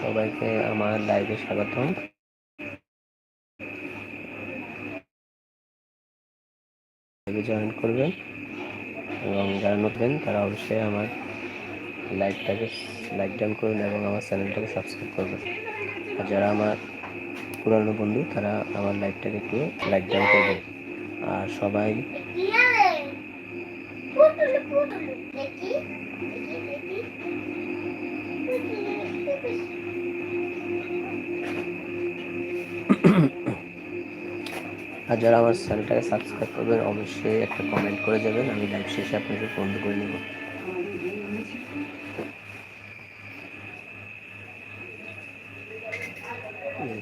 সবাইকে আমার লাইভে স্বাগতম। লাইভে জয়েন করবেন এবং যারা নতুন, তারা অবশ্যই আমার লাইভটাকে লাইক ডাউন করুন এবং আমার চ্যানেলটাকে সাবস্ক্রাইব করবেন। আর যারা আমার পুরানো বন্ধু, তারা আমার লাইভটাকে একটু লাইক ডাউন করবেন আর সবাই আর যারা আমার চ্যানেলটাকে সাবস্ক্রাইব করবেন, অবশ্যই একটা কমেন্ট করে যাবেন, আমি লাইভ শেষে আপনাকে বন্ধ করে নেব।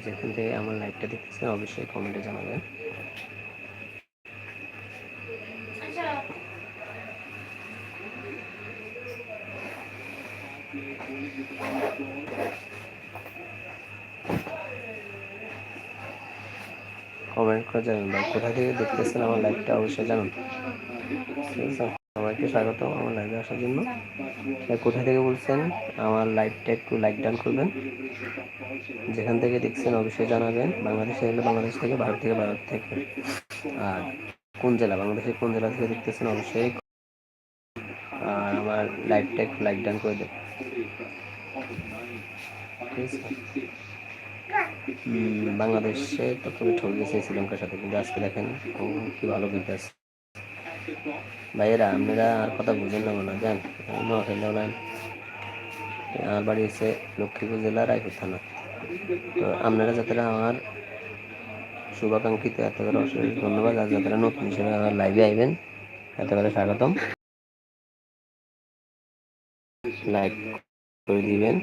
যেখান থেকে আমার লাইভটা দেখতেছেন, অবশ্যই কমেন্টে জানাবেন কমেন্ট করে জানান ভাই কোথা থেকে দেখতেছেন আমার লাইভটা অবশ্যই জানান। সবাইকে স্বাগত আমার লাইভে আসার জন্য। কোথা থেকে বলছেন? আমার লাইভটা একটু লাইক ডান করবেন। যেখান থেকে দেখছেন অবশ্যই জানাবেন। বাংলাদেশে হলে বাংলাদেশ থেকে, ভারত থেকে ভারত থেকে। আর কোন জেলা? বাংলাদেশের কোন জেলা থেকে দেখতেছেন অবশ্যই। আর আমার লাইভটা একটু লাইক ডান করে দেবেন ঠিক আছে? বাংলাদেশে তো খুবই ঠক গেছে শ্রীলঙ্কার সাথে, কিন্তু আজকে দেখেন কি ভালো বিকাশ ভাইয়েরা, আপনারা আর কথা বুঝেন না মনে যান আমার বাড়ি হচ্ছে লক্ষ্মীপুর জেলার রায়পুর থানা। তো আপনারা যারা আমার শুভাকাঙ্ক্ষিত, এত করে অসুবিধা, ধন্যবাদ। আর যারা নতুন হিসেবে আমার লাইভে আইবেন, এত করে স্বাগতম। লাইক করে দিবেন।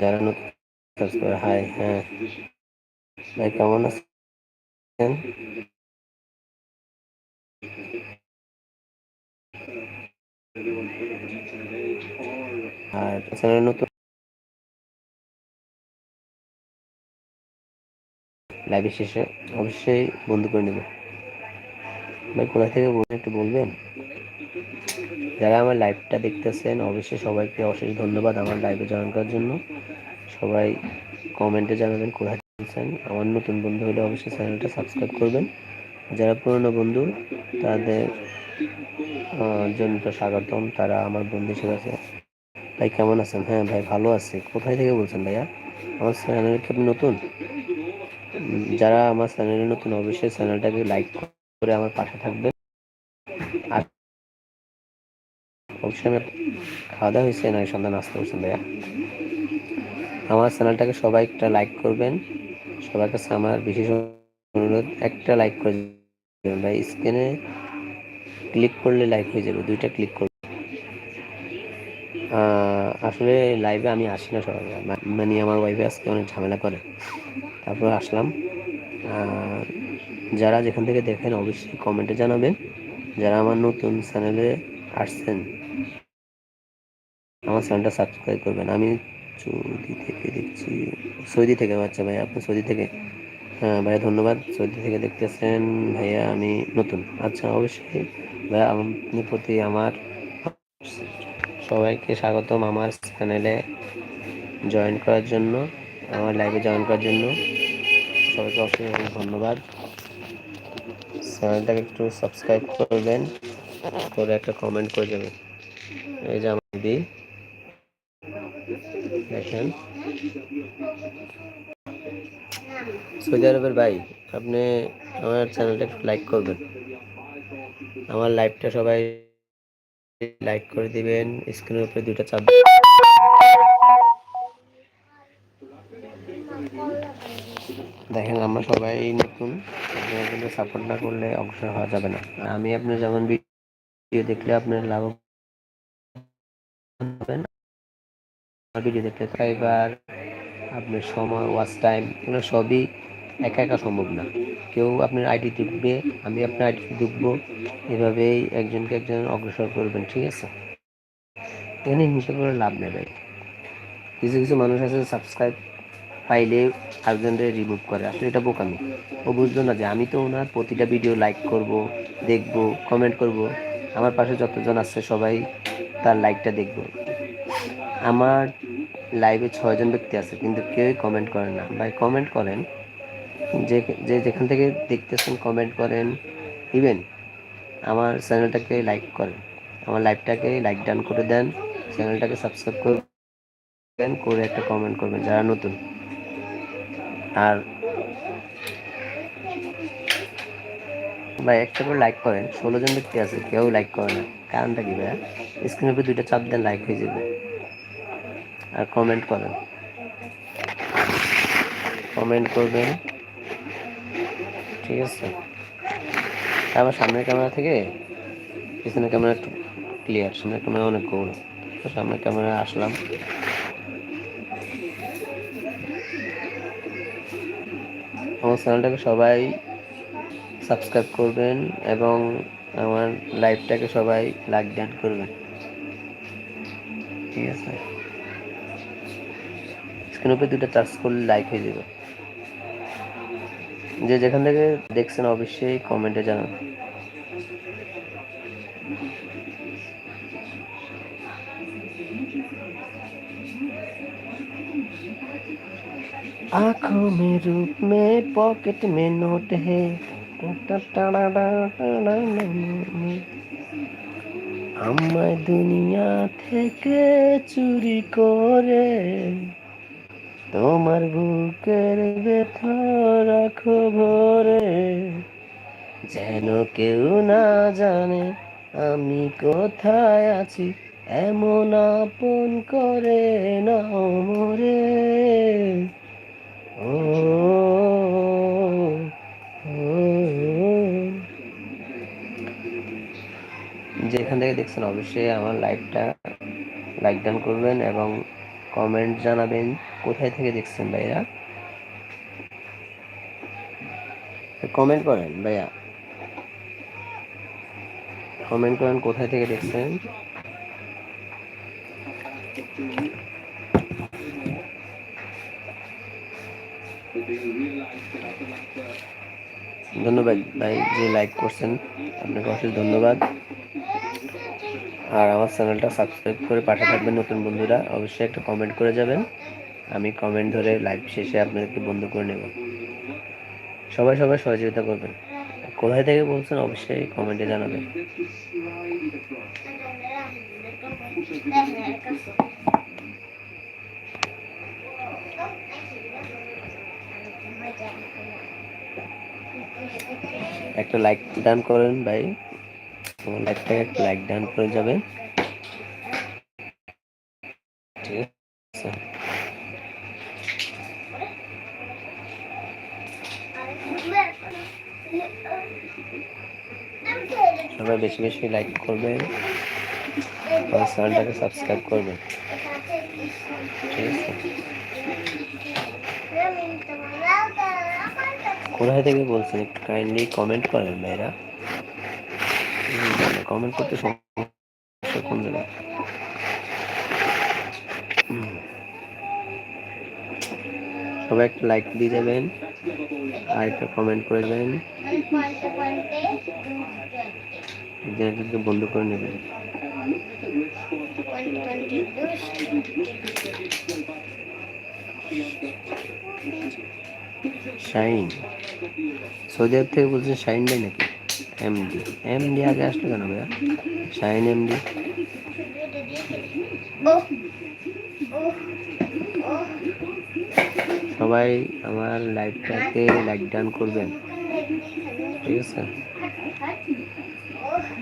যারা নতুন হাই হ্যাঁ। ভাই, কেমন আছেন? আর চ্যানেল নতুন লাইভ শেষে অবশ্যই বন্ধ করে নেব ভাই, কোথা থেকে বলবেন একটু বলবেন? যারা আমার লাইভটা দেখতেছেন, অবশ্যই সবাইকে অশেষ ধন্যবাদ আমার লাইভে জয়েন করার জন্য। সবাই কমেন্টে জানাবেন কোথায় দেখছেন আমার নতুন বন্ধু হলে অবশ্যই চ্যানেলটা সাবস্ক্রাইব করবেন। যারা পুরনো বন্ধু, তাদের জন্য স্বাগতম। তারা আমার বন্ধু হিসেবে আছে। ভাই, কেমন আছেন? হ্যাঁ ভাই, ভালো আছে। কোথায় থেকে বলছেন ভাইয়া? আমার চ্যানেল কি আপনি নতুন? যারা আমার চ্যানেলে নতুন, অবশ্যই চ্যানেলটাকে লাইক করে আমার পাশে থাকবেন। অবশ্যই আমি খাওয়া দাওয়া হয়েছে না সন্ধ্যা নাস্তা করছেন ভাইয়া। আমার চ্যানেলটাকে সবাই একটা লাইক করবেন। সবার কাছে আমার বিশেষ অনুরোধ, একটা লাইক করে ভাই। স্ক্রিনে ক্লিক করলে লাইক হয়ে যাবে, দুইটা ক্লিক করবে আসলে লাইভে আমি আসি না সবাই মানে আমার ওয়াইফে আজকে অনেক ঝামেলা করে। তারপর আসলাম। যারা যেখান থেকে দেখেন অবশ্যই কমেন্টে জানাবেন। যারা আমার নতুন চ্যানেলে আসছেন আমার চ্যানেলটা সাবস্ক্রাইব করবেন। আমি সৌদি থেকে দেখছি। সৌদি থেকে আচ্ছা ভাই আপনি সৌদি থেকে? হ্যাঁ ভাইয়া, ধন্যবাদ। সৌদি থেকে দেখতেছেন ভাইয়া, আমি নতুন। আচ্ছা অবশ্যই ভাইয়া, আপনি প্রতি আমার সবাইকে স্বাগতম আমার চ্যানেলে জয়েন করার জন্য, আমার লাইভে জয়েন করার জন্য। সবাইকে অসংখ্য ধন্যবাদ। চ্যানেলটাকে একটু সাবস্ক্রাইব করবেন, করে একটা কমেন্ট করে যাবেন। এই যে আমার দেখেন। সৌদি আরবের ভাই, আপনি আমার চ্যানেলটা একটু লাইক করবেন। আমার লাইভটা সবাই লাইক করে দিবেন স্ক্রিনের উপরে দুইটা চাপ দেখেন, আমরা সবাই নতুন সাপোর্ট না করলে অগ্রসর হওয়া যাবে না। আমি আপনার যেমন ভিডিও দেখলে আপনার লাভ হবেন। ভিডিও দেখতে এবার আপনার সময় ওয়াচ টাইম এগুলো সবই একা একা সম্ভব না। কেউ আপনার আইডি দেখবে আমি আপনার আইডি দেখব এভাবেই একজনকে একজন অগ্রসর করবেন, ঠিক আছে? এখানে হিংসা করে লাভ নেবে কিছু কিছু মানুষ আছে সাবস্ক্রাইব পাইলে আরেকজনকে রিমুভ করে। আসলে এটা বোকামি। ও বুঝলো না যে আমি তো ওনার প্রতিটা ভিডিও লাইক করব, দেখব কমেন্ট করব। আমার পাশে যতজন আছে সবাই তার লাইকটা দেখব। আমার লাইভে ছয়জন ব্যক্তি আছে, কিন্তু কেউই কমেন্ট করেন না। ভাই কমেন্ট করেন। যে যে যেখান থেকে দেখতেছেন কমেন্ট করেন। ইভেন আমার চ্যানেলটাকে লাইক করেন। আমার লাইভটাকে লাইক ডান করে দেন। চ্যানেলটাকে সাবস্ক্রাইব করবেন করে একটা কমেন্ট করবেন, যারা নতুন। আর ভাই, একটা করে লাইক করেন। ষোলো জন ব্যক্তি আছে, কেউ লাইক করে না। কারণটা কি ভাই? স্ক্রিনের উপরে দুইটা চাপ দেন লাইক হয়ে যাবে। আর কমেন্ট করেন। কমেন্ট করবেন। ঠিক আছে? আমার সামনের ক্যামেরা থেকে পিছনের ক্যামেরা একটু ক্লিয়ার সামনের ক্যামেরা অনেক গোল তো সামনের ক্যামেরা আসলাম। আমার চ্যানেলটাকে সবাই সাবস্ক্রাইব করবেন এবং আমার লাইভটাকে সবাই লাইক ডান করবেন। ঠিক আছে? স্ক্রিনের উপরে দুটো টাচ করলে লাইক হয়ে যাবে যে যেখান থেকে দেখছেন অবশ্যই কমেন্টে জানান आंखों में रूप में पॉकेट में नोट है আমায় দুনিয়া থেকে চুরি করে তোমার বুকের ব্যথা রাখো ভরে। যেন কেউ না জানে আমি কোথায় আছি, এমন আপন করে নাও মরে। ও যেখান থেকে দেখছেন অবশ্যই আমার লাইভটা, লাইক ডান করবেন এবং কমেন্ট জানাবেন। কোথায় থেকে দেখছেন ভাইয়া? কমেন্ট করেন ভাইয়া। কমেন্ট করেন কোথায় থেকে দেখছেন? ধন্যবাদ ভাই যে লাইক করছেন, আপনাকে অশেষ ধন্যবাদ। আর আমার চ্যানেলটা সাবস্ক্রাইব করে পাশে থাকবেন নতুন বন্ধুরা, অবশ্যই একটা কমেন্ট করে যাবেন। আমি কমেন্ট ধরে লাইভ শেষে আপনাদেরকে বন্ধ করে নেব। সবাই সবাই সহযোগিতা করবেন। কোথায় থেকে বলছেন অবশ্যই কমেন্টে জানাবেন। একটা লাইক ডান করেন ভাই। আমার লাইকটাকে একটা লাইক ডান করে যাবেন ঠিক আছে। সবাই বেশি বেশি লাইক করবেন আমার চ্যানেলটাকে সাবস্ক্রাইব করবেন। ঠিক আছে? কোথায় থেকে বলছেন? একটু কাইন্ডলি কমেন্ট করেন ভাইরা। কমেন্ট করতে সমস্যা সবাই একটা লাইক দিয়ে যাবেন আর একটা কমেন্ট করে দেবেন জেনারেটরকে বন্ধ করে নেবেন শাইন। সৌদি আরব থেকে বলছেন শাইন ভাই নাকি? এমডি। এমডি আগে আসলো কেন ভাইয়া? Shine MD. সবাই আমার লাইভটাকে লাইক ডান করবেন। ঠিক আছে?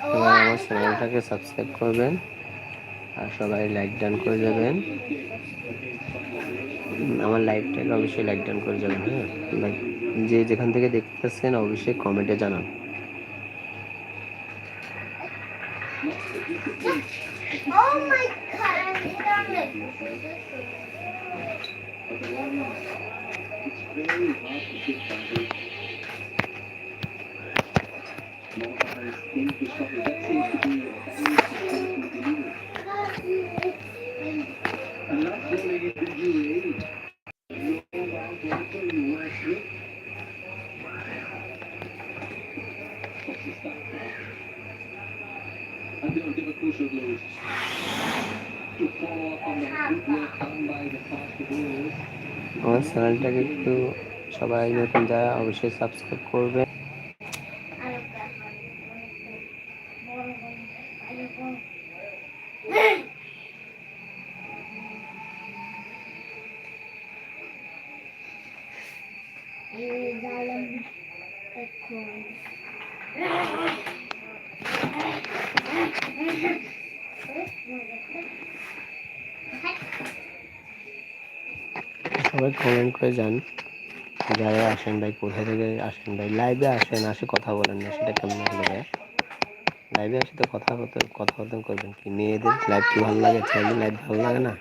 সবাই আমার চ্যানেলটাকে সাবস্ক্রাইব করবেন আর সবাই লাইক ডান করে যাবেন। আমার লাইভটাকে অবশ্যই লাইক ডান করে যাবেন হ্যাঁ? লাইক যে যেখান থেকে দেখতেছেন অবশ্যই কমেন্টে জানান। Oh my god, আমার চ্যানেলটাকে একটু সবাই নতুন যারা অবশ্যই সাবস্ক্রাইব করবে সবাই কমেন্ট করে যান, যারা আসেন ভাই, কোথা থেকে আসেন ভাই? লাইভে আসেন, আসে কথা বলেন না, সেটা কেমন হলো ভাই? লাইভে আসে তো কথা কথা বলতে করবেন কি? মেয়েদের লাইভ কি ভালো লাগে? ছেলেদের লাইভ ভালো লাগে না?